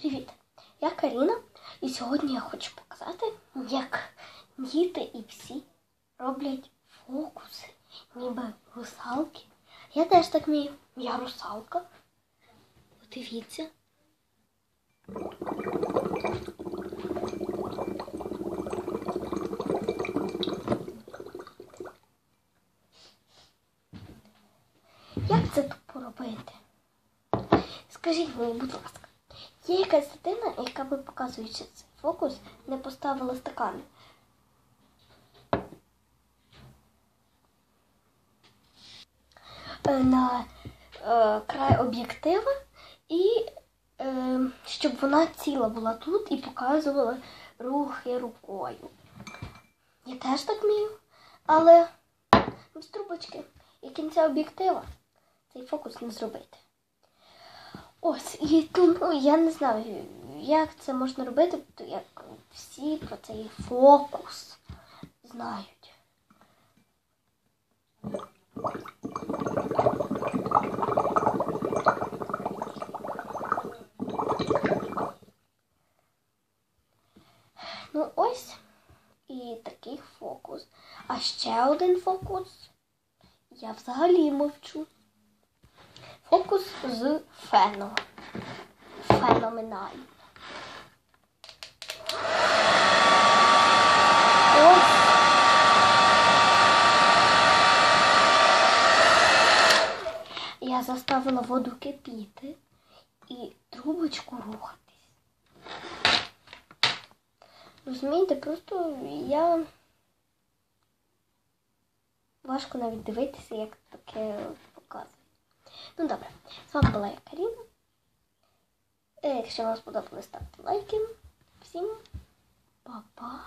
Привіт! Я Каріна, і сьогодні я хочу показати, як діти і всі роблять фокуси, ніби русалки. Я теж так вмію. Я русалка. Подивіться. Як це тупо робити? Скажіть мені, будь ласка, є якась дитина, яка би показуючи цей фокус, не поставила стакани? Е, На е, край об'єктива і е, щоб вона ціла була тут і показувала рухи рукою. Я теж так вмію, але без трубочки і кінця об'єктива цей фокус не зробити. Ось, і тому я не знаю, як це можна робити, як всі про цей фокус знають. Ну ось і такий фокус. А ще один фокус. Я взагалі мовчу. З феном. Феноменально. Я заставила воду кипіти і трубочку рухатись. Розумієте, просто я важко навіть дивитися, як таке показує. Ну добре, з вами була я Каріна. Е, Якщо вам сподобалось, ставте лайки. Всім па-па!